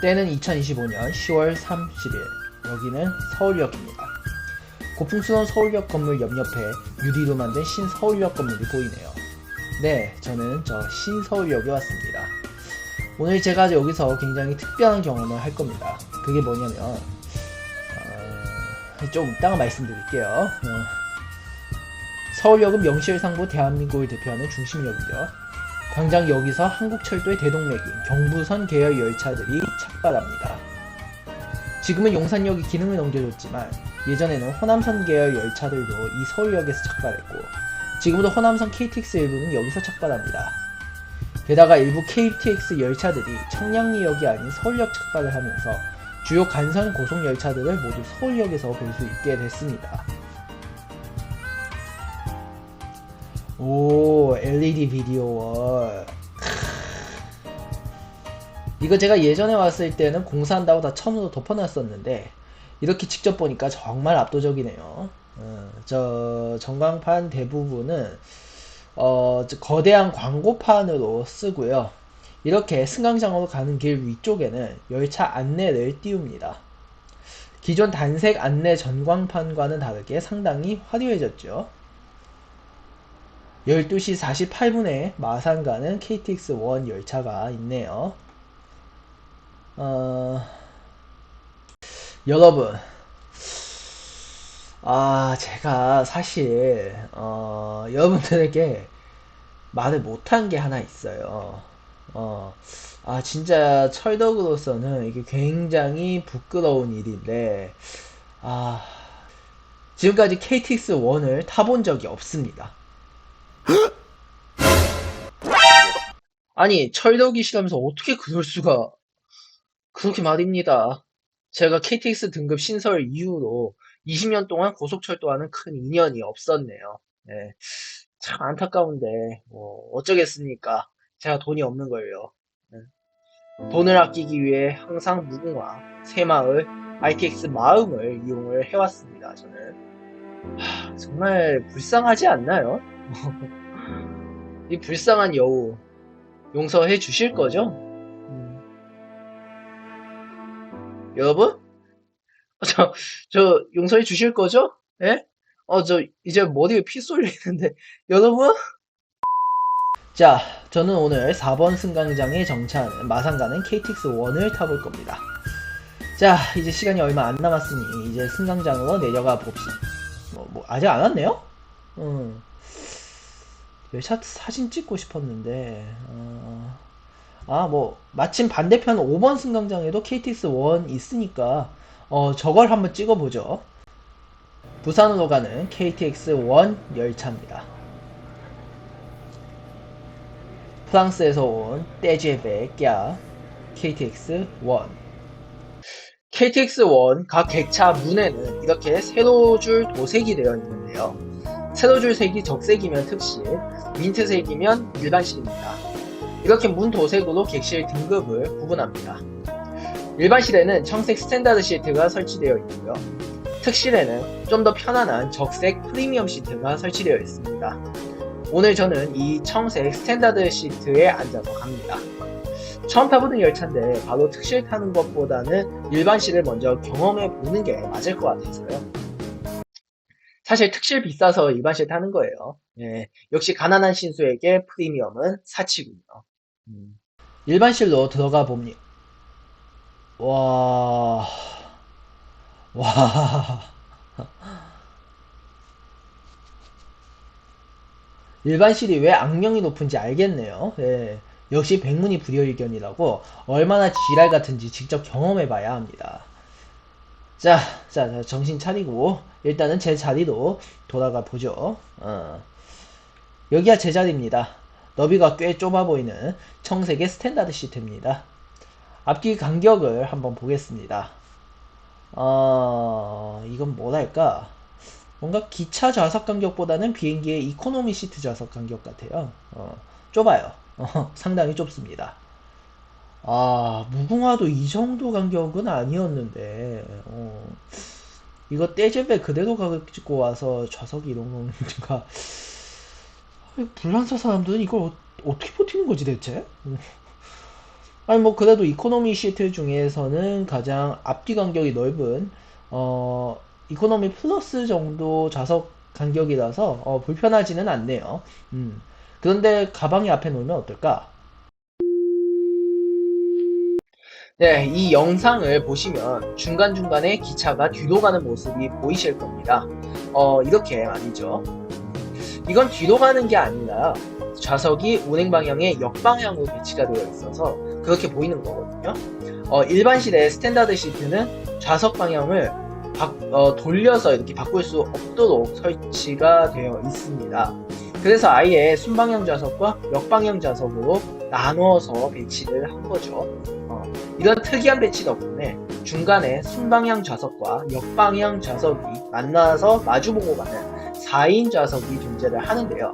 때는 2025년 10월 30일. 여기는 서울역입니다. 고풍스러운 서울역 건물 옆옆에 유리로 만든 신서울역 건물이 보이네요. 네, 저는 저 신서울역에 왔습니다. 오늘 제가 여기서 굉장히 특별한 경험을 할 겁니다. 그게 뭐냐면, 어, 좀 이따가 말씀드릴게요. 어, 서울역은 명실상부 대한민국을 대표하는 중심역이죠. 당장 여기서 한국철도의 대동맥인 경부선 계열 열차들이 착발합니다. 지금은 용산역이 기능을 넘겨줬지만 예전에는 호남선 계열 열차들도 이 서울역에서 착발했고 지금도 호남선 KTX 일부는 여기서 착발합니다. 게다가 일부 KTX 열차들이 청량리역이 아닌 서울역 착발을 하면서 주요 간선 고속 열차들을 모두 서울역에서 볼 수 있게 됐습니다. 오, LED 비디오 월. 이거 제가 예전에 왔을 때는 공사한다고 다 천으로 덮어놨었는데 이렇게 직접 보니까 정말 압도적이네요. 어, 저 전광판 대부분은 어, 저 거대한 광고판으로 쓰고요. 이렇게 승강장으로 가는 길 위쪽에는 열차 안내를 띄웁니다. 기존 단색 안내 전광판과는 다르게 상당히 화려해졌죠. 12시 48분에 마산 가는 KTX 1 열차가 있네요. 어, 여러분, 아, 제가 사실, 어, 여러분들에게 말을 못한 게 하나 있어요. 어, 아, 진짜 철덕으로서는 이게 굉장히 부끄러운 일인데, 아, 지금까지 KTX 1을 타본 적이 없습니다. 아니, 철덕이시라면서 어떻게 그럴 수가, 그렇게 말입니다. 제가 KTX 등급 신설 이후로 20년 동안 고속철도와는 큰 인연이 없었네요. 네. 참 안타까운데, 뭐, 어쩌겠습니까. 제가 돈이 없는 걸요. 네. 돈을 아끼기 위해 항상 무궁화, 새마을, ITX 마음을 이용을 해왔습니다, 저는. 하, 정말 불쌍하지 않나요? 이 불쌍한 여우, 용서해 주실 거죠? 음. 여러분? 어, 저, 저, 용서해 주실 거죠? 예? 어, 저, 이제 머리에 피 쏠리는데, 여러분? 자, 저는 오늘 4번 승강장에 정차하는 마산 가는 KTX 1을 타볼 겁니다. 자, 이제 시간이 얼마 안 남았으니, 이제 승강장으로 내려가 봅시다. 뭐, 뭐, 아직 안 왔네요? 음. 열차 사진 찍고 싶었는데, 어... 아, 뭐, 마침 반대편 5번 승강장에도 KTX 1 있으니까, 어, 저걸 한번 찍어보죠. 부산으로 가는 KTX 1 열차입니다. 프랑스에서 온 떼제베 꺄 KTX 1 KTX 1각 객차 문에는 이렇게 세로 줄 도색이 되어 있는데요. 세로줄 색이 적색이면 특실, 민트색이면 일반실입니다. 이렇게 문 도색으로 객실 등급을 구분합니다. 일반실에는 청색 스탠다드 시트가 설치되어 있고요. 특실에는 좀 더 편안한 적색 프리미엄 시트가 설치되어 있습니다. 오늘 저는 이 청색 스탠다드 시트에 앉아서 갑니다. 처음 타보는 열차인데 바로 특실 타는 것보다는 일반실을 먼저 경험해 보는 게 맞을 것 같아서요. 사실 특실 비싸서 일반실 타는 거예요. 예, 역시 가난한 신수에게 프리미엄은 사치군요. 음. 일반실로 들어가 봅니다. 와, 와. 일반실이 왜 악명이 높은지 알겠네요. 예, 역시 백문이 불여일견이라고 얼마나 지랄 같은지 직접 경험해봐야 합니다. 자, 자, 자, 정신 차리고 일단은 제 자리로 돌아가 보죠. 어. 여기가 제 자리입니다. 너비가 꽤 좁아 보이는 청색의 스탠다드 시트입니다. 앞뒤 간격을 한번 보겠습니다. 어, 이건 뭐랄까? 뭔가 기차 좌석 간격보다는 비행기의 이코노미 시트 좌석 간격 같아요. 어, 좁아요. 어, 상당히 좁습니다. 아, 무궁화도 이 정도 간격은 아니었는데, 어, 이거 떼제배 그대로 가지고 와서 좌석이 이런 건가? 불란서 사람들은 이걸 어, 떻게 버티는 거지 대체? 아니 뭐 그래도 이코노미 시트 중에서는 가장 앞뒤 간격이 넓은 어 이코노미 플러스 정도 좌석 간격이라서 어, 불편하지는 않네요. 음. 그런데 가방이 앞에 놓으면 어떨까? 네, 이 영상을 보시면 중간중간에 기차가 뒤로 가는 모습이 보이실 겁니다. 어, 이렇게 말이죠. 이건 뒤로 가는 게 아니라 좌석이 운행 방향의 역방향으로 배치가 되어 있어서 그렇게 보이는 거거든요. 어, 일반실의 스탠다드 시트는 좌석 방향을 바- 어, 돌려서 이렇게 바꿀 수 없도록 설치가 되어 있습니다. 그래서 아예 순방향 좌석과 역방향 좌석으로 나누어서 배치를 한 거죠. 어, 이런 특이한 배치 덕분에 중간에 순방향 좌석과 역방향 좌석이 만나서 마주보고 가는 4인 좌석이 존재를 하는데요.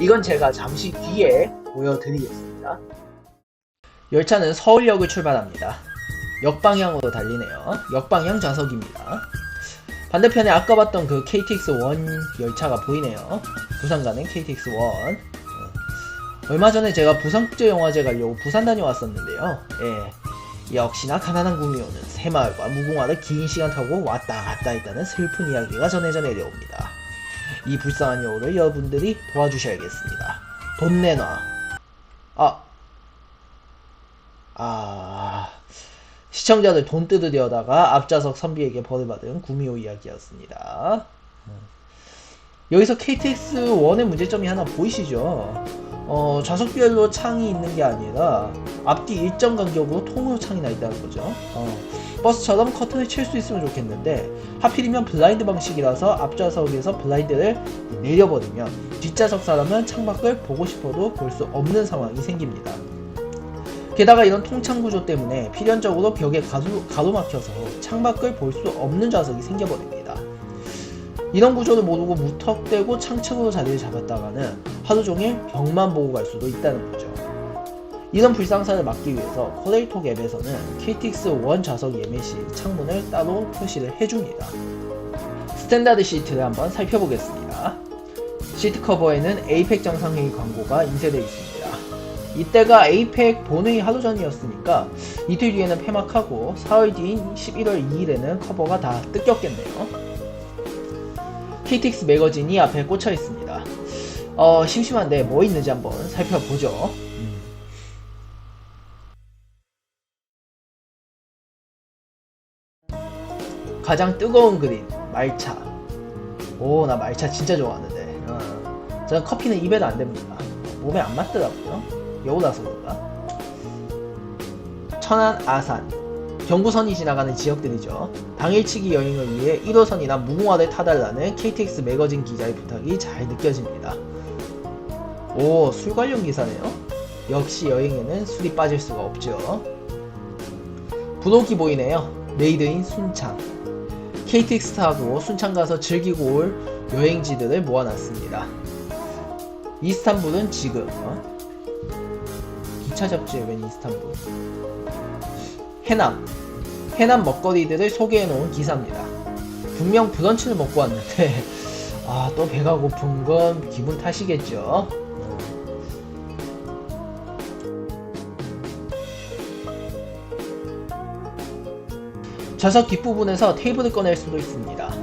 이건 제가 잠시 뒤에 보여드리겠습니다. 열차는 서울역을 출발합니다. 역방향으로 달리네요. 역방향 좌석입니다. 반대편에 아까 봤던 그 KTX1 열차가 보이네요. 부산 가는 KTX1. 어. 얼마 전에 제가 부산국제영화제 가려고 부산 다녀왔었는데요. 예. 역시나 가난한 구미호는 새마을과 무궁화를 긴 시간 타고 왔다 갔다 했다는 슬픈 이야기가 전해져 내려옵니다. 이 불쌍한 여우를 여러분들이 도와주셔야겠습니다. 돈 내놔. 아. 아. 시청자들 돈 뜯으려다가 앞좌석 선비에게 벌을 받은 구미호 이야기였습니다. 음. 여기서 KTX1의 문제점이 하나 보이시죠? 어, 좌석별로 창이 있는 게 아니라 앞뒤 일정 간격으로 통으로 창이 나 있다는 거죠. 어, 버스처럼 커튼을 칠 수 있으면 좋겠는데 하필이면 블라인드 방식이라서 앞좌석에서 블라인드를 내려버리면 뒷좌석 사람은 창밖을 보고 싶어도 볼 수 없는 상황이 생깁니다. 게다가 이런 통창 구조 때문에 필연적으로 벽에 가로, 가로막혀서 창밖을 볼 수 없는 좌석이 생겨버립니다. 이런 구조를 모르고 무턱대고 창측으로 자리를 잡았다가는 하루 종일 벽만 보고 갈 수도 있다는 거죠. 이런 불상사를 막기 위해서 코레이톡 앱에서는 KTX1 좌석 예매 시 창문을 따로 표시를 해줍니다. 스탠다드 시트를 한번 살펴보겠습니다. 시트 커버에는 에이펙 정상회의 광고가 인쇄되어 있습니다. 이때가 에이펙 본회의 하루 전이었으니까 이틀 뒤에는 폐막하고 사흘 뒤인 11월 2일에는 커버가 다 뜯겼겠네요. KTX 매거진이 앞에 꽂혀 있습니다. 어, 심심한데 뭐 있는지 한번 살펴보죠. 가장 뜨거운 그림, 말차. 오, 나 말차 진짜 좋아하는데. 어. 저는 커피는 입에도 안 됩니다. 몸에 안 맞더라고요. 여우라서 그런가? 천안, 아산. 경부선이 지나가는 지역들이죠. 당일치기 여행을 위해 1호선이나 무궁화를 타달라는 KTX 매거진 기자의 부탁이 잘 느껴집니다. 오, 술 관련 기사네요. 역시 여행에는 술이 빠질 수가 없죠. 부록이 보이네요. 메이드인 순창. KTX 타고 순창 가서 즐기고 올 여행지들을 모아놨습니다. 이스탄불은 지금 어? 기차 잡지에 웬 이스탄불? 해남 해남 먹거리들을 소개해 놓은 기사입니다. 분명 브런치를 먹고 왔는데 아 또 배가 고픈 건 기분 탓이겠죠. 좌석 뒷부분에서 테이블을 꺼낼 수도 있습니다.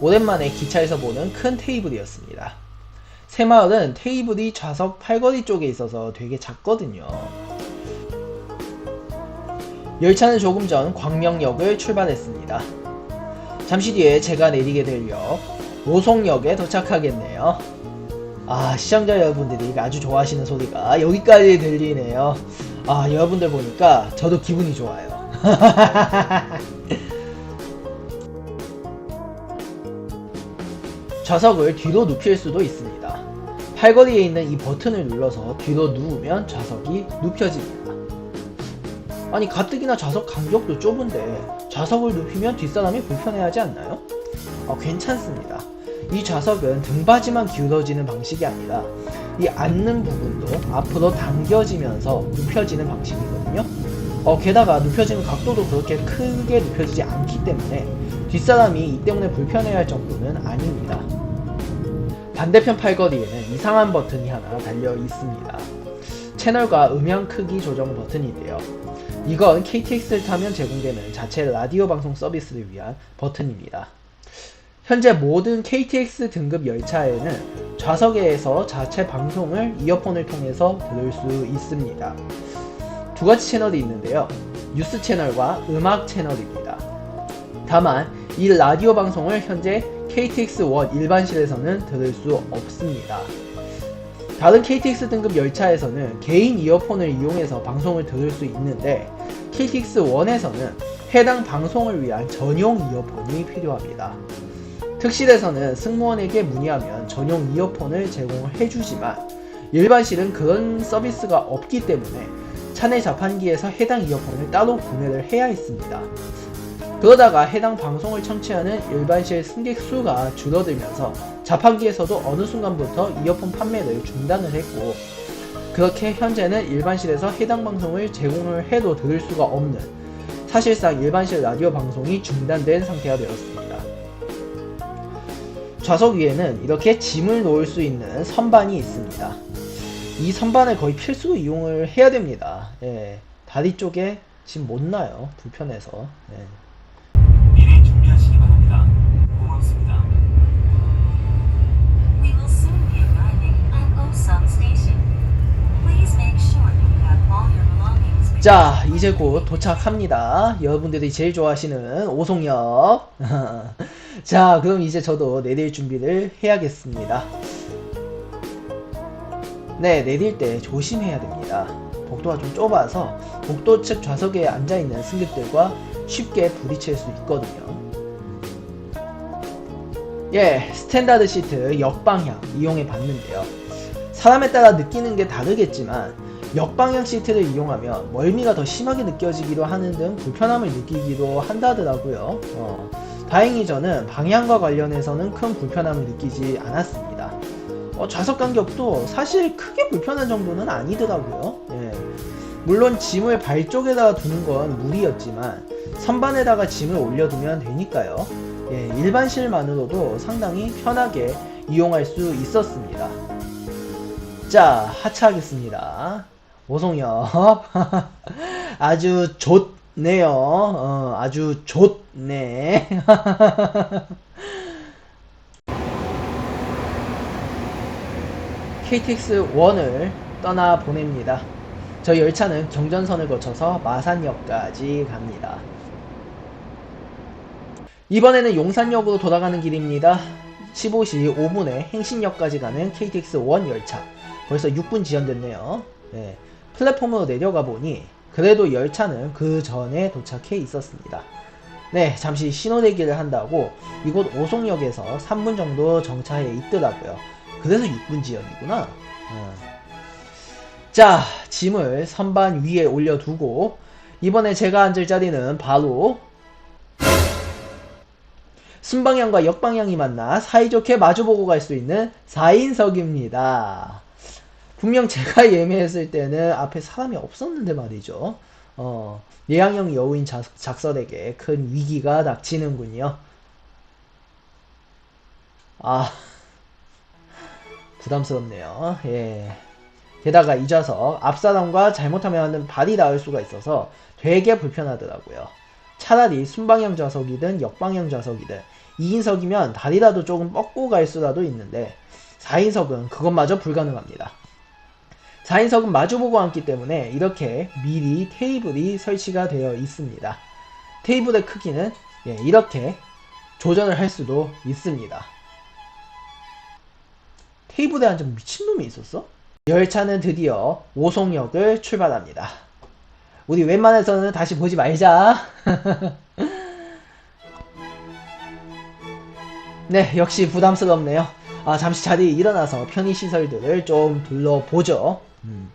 오랜만에 기차에서 보는 큰 테이블이었습니다. 새마을은 테이블이 좌석 팔걸이 쪽에 있어서 되게 작거든요. 열차는 조금 전 광명역을 출발했습니다. 잠시 뒤에 제가 내리게 될 역, 오송역에 도착하겠네요. 아, 시청자 여러분들이 아주 좋아하시는 소리가 여기까지 들리네요. 아, 여러분들 보니까 저도 기분이 좋아요. 좌석을 뒤로 눕힐 수도 있습니다. 팔걸이에 있는 이 버튼을 눌러서 뒤로 누우면 좌석이 눕혀집니다. 아니 가뜩이나 좌석 간격도 좁은데 좌석을 눕히면 뒷사람이 불편해하지 않나요? 어, 괜찮습니다. 이 좌석은 등받이만 기울어지는 방식이 아니라 이 앉는 부분도 앞으로 당겨지면서 눕혀지는 방식이거든요. 어, 게다가 눕혀지는 각도도 그렇게 크게 눕혀지지 않기 때문에 뒷사람이 이 때문에 불편해할 정도는 아닙니다. 반대편 팔걸이에는 이상한 버튼이 하나 달려 있습니다. 채널과 음향 크기 조정 버튼인데요. 이건 KTX를 타면 제공되는 자체 라디오 방송 서비스를 위한 버튼입니다. 현재 모든 KTX 등급 열차에는 좌석에서 자체 방송을 이어폰을 통해서 들을 수 있습니다. 두 가지 채널이 있는데요. 뉴스 채널과 음악 채널입니다. 다만 이 라디오 방송을 현재 KTX1 일반실에서는 들을 수 없습니다. 다른 KTX 등급 열차에서는 개인 이어폰을 이용해서 방송을 들을 수 있는데 KTX1에서는 해당 방송을 위한 전용 이어폰이 필요합니다. 특실에서는 승무원에게 문의하면 전용 이어폰을 제공을 해주지만 일반실은 그런 서비스가 없기 때문에 차내 자판기에서 해당 이어폰을 따로 구매를 해야 했습니다. 그러다가 해당 방송을 청취하는 일반실 승객 수가 줄어들면서 자판기에서도 어느 순간부터 이어폰 판매를 중단을 했고 그렇게 현재는 일반실에서 해당 방송을 제공을 해도 들을 수가 없는 사실상 일반실 라디오 방송이 중단된 상태가 되었습니다. 좌석 위에는 이렇게 짐을 놓을 수 있는 선반이 있습니다. 이 선반을 거의 필수로 이용을 해야 됩니다. 예, 다리 쪽에 짐 못 놔요. 불편해서. 예. 미리 준비하시기 바랍니다. 고맙습니다. We will soon be arriving at Osum Station. Please make sure you have all your belongings with 자, 이제 곧 도착합니다. 여러분들이 제일 좋아하시는 오송역. 자, 그럼 이제 저도 내릴 준비를 해야겠습니다. 네, 내릴 때 조심해야 됩니다. 복도가 좀 좁아서 복도 측 좌석에 앉아 있는 승객들과 쉽게 부딪힐 수 있거든요. 예, 스탠다드 시트 역방향 이용해 봤는데요. 사람에 따라 느끼는 게 다르겠지만 역방향 시트를 이용하면 멀미가 더 심하게 느껴지기도 하는 등 불편함을 느끼기도 한다더라고요. 어, 다행히 저는 방향과 관련해서는 큰 불편함을 느끼지 않았습니다. 어, 좌석 간격도 사실 크게 불편한 정도는 아니더라고요. 예. 물론 짐을 발 쪽에다가 두는 건 무리였지만 선반에다가 짐을 올려두면 되니까요. 예, 일반실만으로도 상당히 편하게 이용할 수 있었습니다. 자, 하차하겠습니다. 오송역. 아주 좋네요. 어, 아주 좋네. KTX 1을 떠나 보냅니다. 저희 열차는 경전선을 거쳐서 마산역까지 갑니다. 이번에는 용산역으로 돌아가는 길입니다. 15시 5분에 행신역까지 가는 KTX 1 열차. 벌써 6분 지연됐네요. 네, 플랫폼으로 내려가 보니 그래도 열차는 그 전에 도착해 있었습니다. 네, 잠시 신호대기를 한다고 이곳 오송역에서 3분 정도 정차해 있더라고요. 그래서 6분 지연이구나. 어. 자, 짐을 선반 위에 올려두고 이번에 제가 앉을 자리는 바로 순방향과 역방향이 만나 사이좋게 마주보고 갈 수 있는 4인석입니다. 분명 제가 예매했을 때는 앞에 사람이 없었는데 말이죠. 어, 예양형 여우인 작, 작설에게 큰 위기가 닥치는군요. 아, 부담스럽네요. 예. 게다가 이 좌석 앞사람과 잘못하면 발이 닿을 수가 있어서 되게 불편하더라고요. 차라리 순방향 좌석이든 역방향 좌석이든 2인석이면 다리라도 조금 뻗고 갈 수라도 있는데 4인석은 그것마저 불가능합니다. 4인석은 마주보고 앉기 때문에 이렇게 미리 테이블이 설치가 되어 있습니다. 테이블의 크기는 예, 이렇게 조절을 할 수도 있습니다. 테이블에 앉은 미친놈이 있었어? 열차는 드디어 오송역을 출발합니다. 우리 웬만해서는 다시 보지 말자. 네, 역시 부담스럽네요. 아, 잠시 자리에 일어나서 편의시설들을 좀 둘러보죠. 음,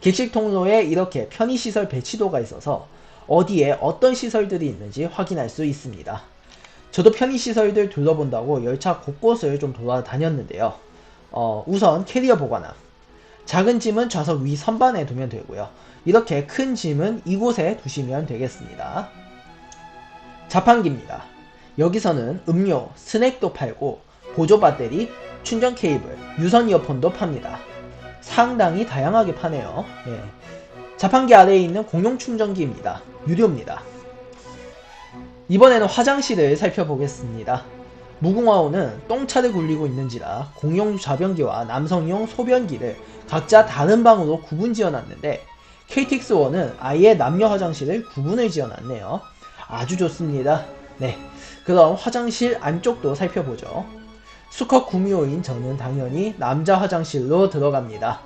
객식 통로에 이렇게 편의시설 배치도가 있어서 어디에 어떤 시설들이 있는지 확인할 수 있습니다. 저도 편의시설들 둘러본다고 열차 곳곳을 좀 돌아다녔는데요. 어, 우선 캐리어 보관함. 작은 짐은 좌석 위 선반에 두면 되고요. 이렇게 큰 짐은 이곳에 두시면 되겠습니다. 자판기입니다. 여기서는 음료, 스낵도 팔고 보조 배터리, 충전 케이블, 유선 이어폰도 팝니다. 상당히 다양하게 파네요. 예. 자판기 아래에 있는 공용 충전기입니다. 유료입니다. 이번에는 화장실을 살펴보겠습니다. 무궁화호는 똥차를 굴리고 있는지라 공용 좌변기와 남성용 소변기를 각자 다른 방으로 구분 지어놨는데 KTX1은 아예 남녀 화장실을 구분을 지어놨네요. 아주 좋습니다. 네. 그럼 화장실 안쪽도 살펴보죠. 수컷 구미호인 저는 당연히 남자 화장실로 들어갑니다.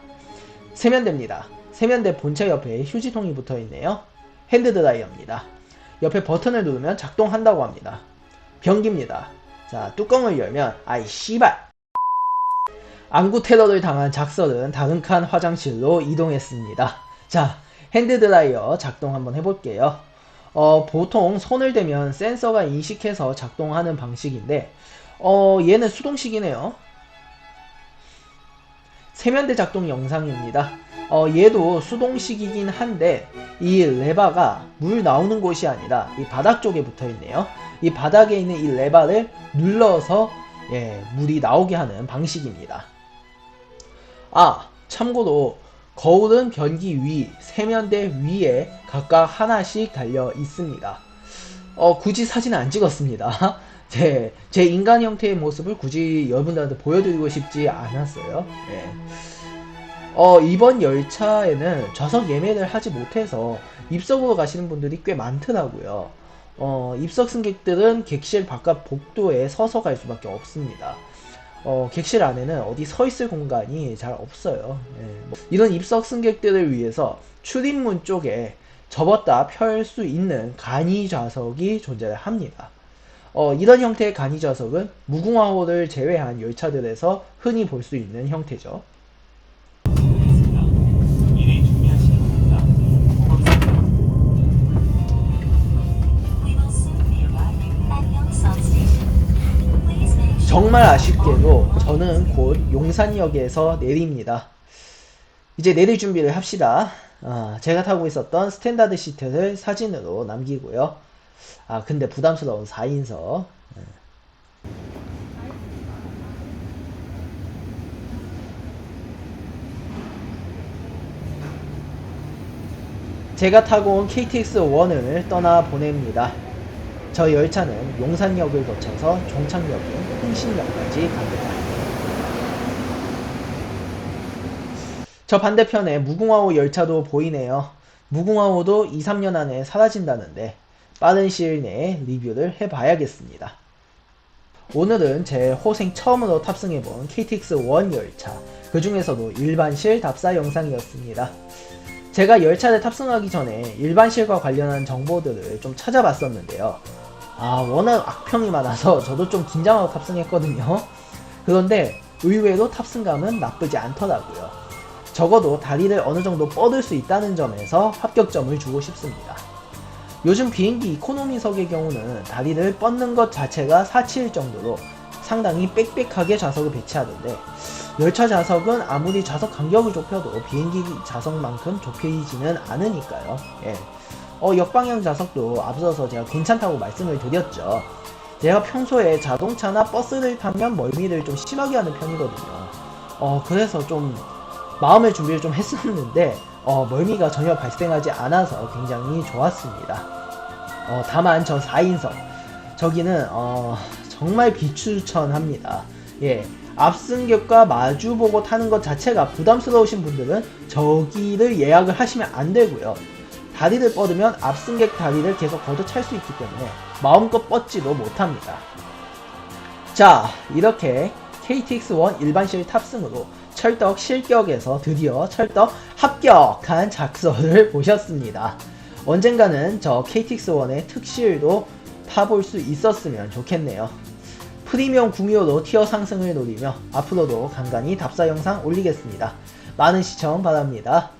세면대입니다. 세면대 본체 옆에 휴지통이 붙어 있네요. 핸드드라이어입니다. 옆에 버튼을 누르면 작동한다고 합니다. 변기입니다. 자, 뚜껑을 열면 아이 씨발 안구 테러를 당한 작설은 다른 칸 화장실로 이동했습니다. 자, 핸드드라이어 작동 한번 해볼게요. 어, 보통 손을 대면 센서가 인식해서 작동하는 방식인데, 어, 얘는 수동식이네요. 세면대 작동 영상입니다. 어, 얘도 수동식이긴 한데, 이 레바가 물 나오는 곳이 아니라 이 바닥 쪽에 붙어 있네요. 이 바닥에 있는 이 레바를 눌러서 예, 물이 나오게 하는 방식입니다. 아, 참고로 거울은 변기 위, 세면대 위에 각각 하나씩 달려 있습니다. 어, 굳이 사진 안 찍었습니다. 네, 제 인간 형태의 모습을 굳이 여러분들한테 보여드리고 싶지 않았어요. 네. 어, 이번 열차에는 좌석 예매를 하지 못해서 입석으로 가시는 분들이 꽤 많더라고요. 어, 입석 승객들은 객실 바깥 복도에 서서 갈 수밖에 없습니다. 어, 객실 안에는 어디 서 있을 공간이 잘 없어요. 예, 뭐 이런 입석 승객들을 위해서 출입문 쪽에 접었다 펼 수 있는 간이 좌석이 존재를 합니다. 어, 이런 형태의 간이 좌석은 무궁화호를 제외한 열차들에서 흔히 볼 수 있는 형태죠. 정말 아쉽게도 저는 곧 용산역에서 내립니다. 이제 내릴 준비를 합시다. 아, 제가 타고 있었던 스탠다드 시트를 사진으로 남기고요. 아, 근데 부담스러운 4인석. 제가 타고 온 KTX1을 떠나 보냅니다. 저 열차는 용산역을 거쳐서 종착역인 흥신역까지 갑니다. 저 반대편에 무궁화호 열차도 보이네요. 무궁화호도 2, 3년 안에 사라진다는데 빠른 시일 내에 리뷰를 해봐야겠습니다. 오늘은 제 호생 처음으로 탑승해본 KTX1 열차, 그 중에서도 일반실 답사 영상이었습니다. 제가 열차를 탑승하기 전에 일반실과 관련한 정보들을 좀 찾아봤었는데요. 아, 워낙 악평이 많아서 저도 좀 긴장하고 탑승했거든요. 그런데 의외로 탑승감은 나쁘지 않더라고요. 적어도 다리를 어느 정도 뻗을 수 있다는 점에서 합격점을 주고 싶습니다. 요즘 비행기 이코노미석의 경우는 다리를 뻗는 것 자체가 사치일 정도로 상당히 빽빽하게 좌석을 배치하던데 열차 좌석은 아무리 좌석 간격을 좁혀도 비행기 좌석만큼 좁혀지지는 않으니까요. 예. 어, 역방향 좌석도 앞서서 제가 괜찮다고 말씀을 드렸죠. 제가 평소에 자동차나 버스를 타면 멀미를 좀 심하게 하는 편이거든요. 어, 그래서 좀 마음의 준비를 좀 했었는데, 어, 멀미가 전혀 발생하지 않아서 굉장히 좋았습니다. 어, 다만 저 4인석. 저기는, 어, 정말 비추천합니다. 예. 앞승객과 마주보고 타는 것 자체가 부담스러우신 분들은 저기를 예약을 하시면 안 되고요. 다리를 뻗으면 앞승객 다리를 계속 걷어 찰 수 있기 때문에 마음껏 뻗지도 못합니다. 자, 이렇게 KTX1 일반실 탑승으로 철떡 실격에서 드디어 철떡 합격한 작서를 보셨습니다. 언젠가는 저 KTX1의 특실도 타볼 수 있었으면 좋겠네요. 프리미엄 구미호로 티어 상승을 노리며 앞으로도 간간히 답사 영상 올리겠습니다. 많은 시청 바랍니다.